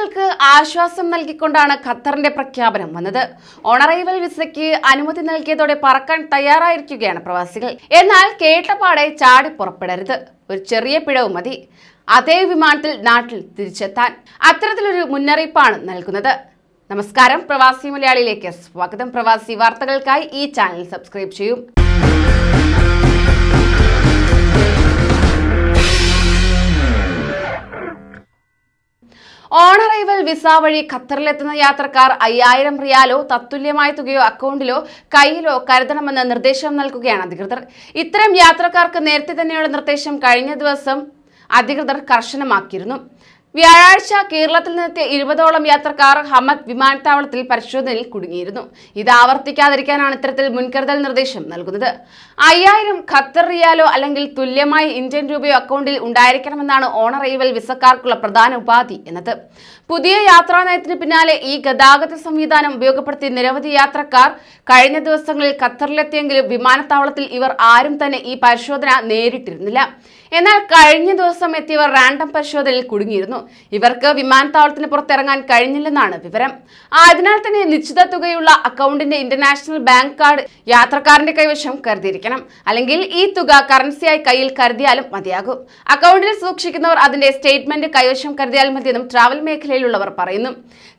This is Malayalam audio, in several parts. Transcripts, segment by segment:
പ്രവാസികൾക്ക് ആശ്വാസം നൽകിക്കൊണ്ടാണ് ഖത്തറിന്റെ പ്രഖ്യാപനം വന്നത്. ഓണറൈവൽ വിസയ്ക്ക് അനുമതി നൽകിയതോടെ പറക്കാൻ തയ്യാറായിരിക്കുകയാണ് പ്രവാസികൾ. എന്നാൽ കേട്ടപാടെ ചാടി പുറപ്പെടരുത്. ഒരു ചെറിയ പിഴവ് മതി. അതേ വിമാനത്തിൽ നാട്ടിൽ തിരിച്ചെത്താൻ. അത്തരത്തിലൊരു മുന്നറിയിപ്പാണ് നൽകുന്നത്. നമസ്കാരം. പ്രവാസി മലയാളിയിലേക്ക് സ്വാഗതം. പ്രവാസി വാർത്തകൾക്കായി ഈ ചാനൽ സബ്സ്ക്രൈബ് ചെയ്യൂ. ഓണറൈവൽ വിസ വഴി ഖത്തറിലെത്തുന്ന യാത്രക്കാർ അയ്യായിരം റിയാലോ തത്തുല്യമായ തുകയോ അക്കൗണ്ടിലോ കയ്യിലോ കരുതണമെന്ന് നിർദ്ദേശം നൽകുകയാണ് അധികൃതർ. ഇത്തരം യാത്രക്കാർക്ക് നേരത്തെ തന്നെയുള്ള നിർദ്ദേശം കഴിഞ്ഞ ദിവസം അധികൃതർ കർശനമാക്കിയിരുന്നു. വ്യാഴാഴ്ച കേരളത്തിൽ നിന്നെത്തിയ ഇരുപതോളം യാത്രക്കാർ ഹമദ് വിമാനത്താവളത്തിൽ പരിശോധനയിൽ കുടുങ്ങിയിരുന്നു. ഇത് ആവർത്തിക്കാതിരിക്കാനാണ് ഇത്തരത്തിൽ മുൻകരുതൽ നിർദ്ദേശം നൽകുന്നത്. അയ്യായിരം ഖത്തർ റിയാലോ അല്ലെങ്കിൽ തുല്യമായ ഇന്ത്യൻ രൂപയോ അക്കൗണ്ടിൽ ഉണ്ടായിരിക്കണമെന്നാണ് ഓണർ ഓണറൈവൽ വിസക്കാർക്കുള്ള പ്രധാന ഉപാധി എന്നത്. പുതിയ യാത്രാ നയത്തിന് പിന്നാലെ ഈ ഗതാഗത സംവിധാനം ഉപയോഗപ്പെടുത്തി നിരവധി യാത്രക്കാർ കഴിഞ്ഞ ദിവസങ്ങളിൽ ഖത്തറിലെത്തിയെങ്കിലും വിമാനത്താവളത്തിൽ ഇവർ ആരും തന്നെ ഈ പരിശോധന നേരിട്ടിരുന്നില്ല. എന്നാൽ കഴിഞ്ഞ ദിവസം എത്തിയവർ റാൻഡം പരിശോധനയിൽ കുടുങ്ങിയിരുന്നു. ഇവർക്ക് വിമാനത്താവളത്തിന് പുറത്തിറങ്ങാൻ കഴിഞ്ഞില്ലെന്നാണ് വിവരം. ആയതിനാൽ തന്നെ നിശ്ചിത തുകയുള്ള അക്കൗണ്ടിന്റെ ഇന്റർനാഷണൽ ബാങ്ക് കാർഡ് യാത്രക്കാരന്റെ കൈവശം കരുതിയിരിക്കണം. അല്ലെങ്കിൽ ഈ തുക കറൻസിയായി കയ്യിൽ കരുതിയാലും മതിയാകും. അക്കൗണ്ടിൽ സൂക്ഷിക്കുന്നവർ അതിന്റെ സ്റ്റേറ്റ്മെന്റ് കൈവശം കരുതിയാൽ മതിയെന്നും ട്രാവൽ മേഖലയിലുള്ളവർ പറയുന്നു.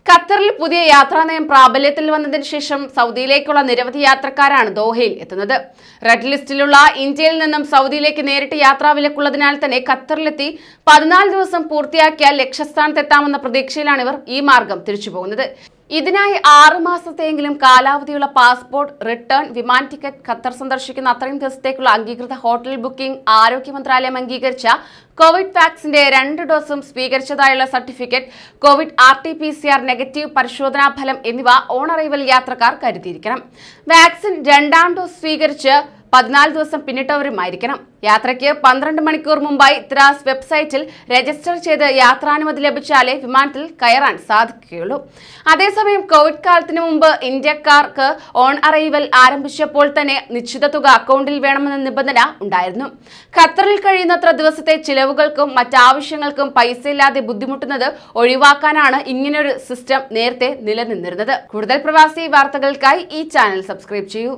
ഖത്തറിൽ പുതിയ യാത്രാ നയം പ്രാബല്യത്തിൽ വന്നതിന് ശേഷം സൗദിയിലേക്കുള്ള നിരവധി യാത്രക്കാരാണ് ദോഹയിൽ എത്തുന്നത്. റെഡ് ലിസ്റ്റിലുള്ള ഇന്ത്യയിൽ നിന്നും സൗദിയിലേക്ക് നേരിട്ട് യാത്രാ വിലക്കുള്ളതിനാൽ തന്നെ ഖത്തറിലെത്തി പതിനാല് ദിവസം പൂർത്തിയാക്കിയാൽ ലക്ഷ്യസ്ഥാനത്തെത്താമെന്ന പ്രതീക്ഷയിലാണ് ഇവർ ഈ മാർഗം തിരിച്ചു പോകുന്നത് ഇതിനായി ആറ് മാസത്തെയെങ്കിലും കാലാവധിയുള്ള പാസ്പോർട്ട് റിട്ടേൺ വിമാന ടിക്കറ്റ് ഖത്തർ സന്ദർശിക്കുന്ന അത്രയും ദിവസത്തേക്കുള്ള അംഗീകൃത ഹോട്ടൽ ബുക്കിംഗ് ആരോഗ്യ മന്ത്രാലയം അംഗീകരിച്ച കോവിഡ് വാക്സിന്റെ രണ്ട് ഡോസും സ്വീകരിച്ചതായുള്ള certificate Covid R T P C R negative പരിശോധനാ ഫലം എന്നിവ ഓൺ അറൈവൽ യാത്രക്കാർ കരുതിയിരിക്കണം. വാക്സിൻ രണ്ടാം ഡോസ് സ്വീകരിച്ച് പതിനാല് ദിവസം പിന്നിട്ടവരുമായിരിക്കണം. യാത്രയ്ക്ക് പന്ത്രണ്ട് മണിക്കൂർ മുമ്പായി ത്രാസ് വെബ്സൈറ്റിൽ രജിസ്റ്റർ ചെയ്ത് യാത്രാനുമതി ലഭിച്ചാലേ വിമാനത്തിൽ കയറാൻ സാധിക്കുകയുള്ളൂ. അതേസമയം കോവിഡ് കാലത്തിന് മുമ്പ് ഇന്ത്യക്കാർക്ക് ഓൺ അറൈവൽ ആരംഭിച്ചപ്പോൾ തന്നെ നിശ്ചിത തുക അക്കൗണ്ടിൽ വേണമെന്ന നിബന്ധന ഉണ്ടായിരുന്നു. ഖത്തറിൽ കഴിയുന്നത്ര ദിവസത്തെ ചിലവുകൾക്കും മറ്റാവശ്യങ്ങൾക്കും പൈസ ഇല്ലാതെ ബുദ്ധിമുട്ടുന്നത് ഒഴിവാക്കാനാണ് ഇങ്ങനെയൊരു സിസ്റ്റം നേരത്തെ നിലനിന്നിരുന്നത്. കൂടുതൽ പ്രവാസി വാർത്തകൾക്കായി ഈ ചാനൽ സബ്സ്ക്രൈബ് ചെയ്യൂ.